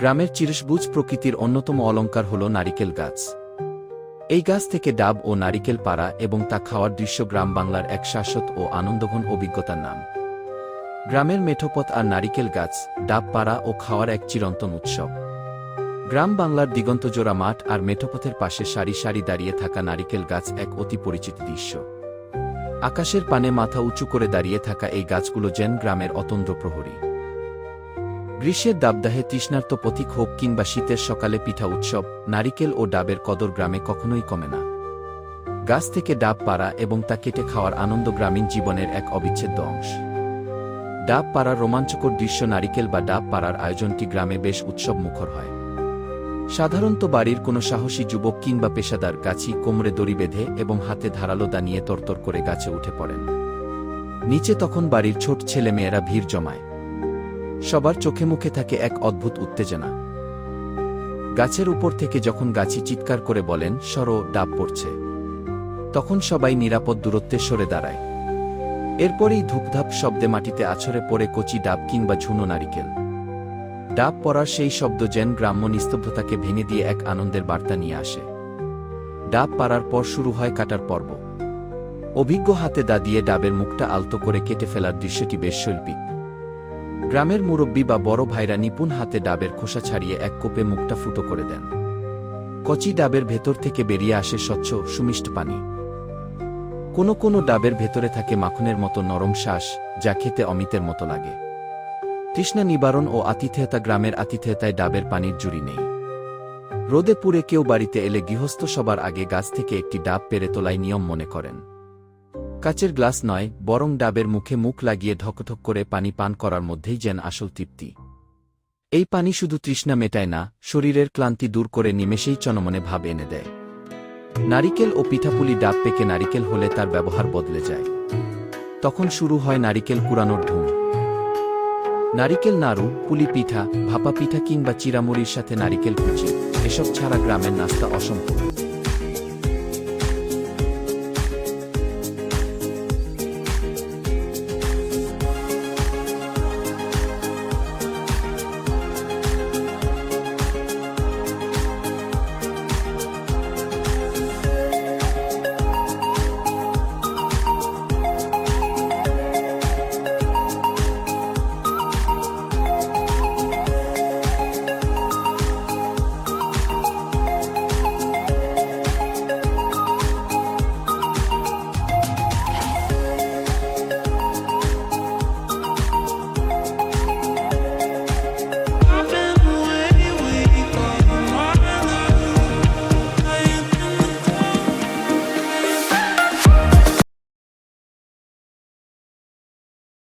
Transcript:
গ্রামের চিরসবুজ প্রকৃতির অন্যতম অলঙ্কার হল নারিকেল গাছ। এই গাছ থেকে ডাব ও নারিকেল পাড়া এবং তা খাওয়ার দৃশ্য গ্রাম বাংলার এক শাশ্বত ও আনন্দঘন অভিজ্ঞতার নাম। গ্রামের মেঠোপথ আর নারিকেল গাছ, ডাব পাড়া ও খাওয়ার এক চিরন্তন উৎসব। গ্রাম বাংলার দিগন্তজোড়া মাঠ আর মেঠোপথের পাশে সারি সারি দাঁড়িয়ে থাকা নারিকেল গাছ এক অতি পরিচিত দৃশ্য। আকাশের পানে মাথা উঁচু করে দাঁড়িয়ে থাকা এই গাছগুলো যেন গ্রামের অতন্দ্র প্রহরী। গ্রীষ্মের দাবদাহে তৃষ্ণার্ত পথিক হোক কিংবা শীতের সকালে পিঠা উৎসব, নারিকেল ও ডাবের কদর গ্রামে কখনোই কমে না। গাছ থেকে ডাব পাড়া এবং তা কেটে খাওয়ার আনন্দ গ্রামীণ জীবনের এক অবিচ্ছেদ্য অংশ। ডাব পাড়ার রোমাঞ্চকর দৃশ্য নারিকেল বা ডাব পাড়ার আয়োজনটি গ্রামে বেশ উৎসব মুখর হয়। সাধারণত বাড়ির কোনো সাহসী যুবক কিংবা পেশাদার গাছি কোমরে দড়ি বেঁধে এবং হাতে ধারালো দা নিয়ে তরতর করে গাছে উঠে পড়েন। নিচে তখন বাড়ির ছোট ছেলেমেয়েরা ভিড় জমায়। সবার চোখে মুখে থাকে এক অদ্ভুত উত্তেজনা। গাছের উপর থেকে যখন গাছি চিৎকার করে বলেন, সরো, ডাব পড়ছে। তখন সবাই নিরাপদ দূরত্বে সরে দাঁড়ায়। এরপরেই ধূপধাপ শব্দে মাটিতে আছড়ে পড়ে কচি ডাব কিংবা ঝুনো নারিকেল। ডাব পড়ার সেই শব্দ যেন গ্রাম্য নিস্তব্ধতাকে ভেঙে দিয়ে এক আনন্দের বার্তা নিয়ে আসে। ডাব পাড়ার পর শুরু হয় কাটার পর্ব। অভিজ্ঞ হাতে দা দিয়ে ডাবের মুখটা আলতো করে কেটে ফেলার দৃশ্যটি বেশ শৈল্পিক। গ্রামের মুরব্বী বা বড় ভাইরা নিপুণ হাতে ডাবের খোসা ছাড়িয়ে এক কোপে মুখটা ফুটো করে দেন। কচি ডাবের ভেতর থেকে বেরিয়ে আসে স্বচ্ছ, সুমিষ্ট পানি। কোনো কোনো ডাবের ভেতরে থাকে মাখনের মতো নরম শ্বাস, যা খেতে অমিতের মতো লাগে। তৃষ্ণা নিবারণ ও আতিথেয়তা গ্রামের আতিথেয়তায় ডাবের পানির জুড়ি নেই। রোদে পুড়ে কেউ বাড়িতে এলে গৃহস্থ সবার আগে গাছ থেকে একটি ডাব পেরে তোলায় নিয়ম মনে করেন। কাচের গ্লাস নয়, বরং ডাবের মুখে মুখ লাগিয়ে ঢকঢক করে পানি পান করার মধ্যেই যেন আসল তৃপ্তি। এই পানি শুধু তৃষ্ণা মেটায় না, শরীরের ক্লান্তি দূর করে নিমেষেই চনমনে ভাব এনে দেয়। নারিকেল ও পিঠাপুলি ডাব পেকে নারিকেল হলে তার ব্যবহার বদলে যায়। তখন শুরু হয় নারিকেল কুড়ানোর ধুম। নারিকেল নাড়ু, পুলি পিঠা, ভাপা পিঠা কিংবা চিরামুড়ির সাথে নারিকেল কুচি, এসব ছাড়া গ্রামের নাস্তা অসম্পূর্ণ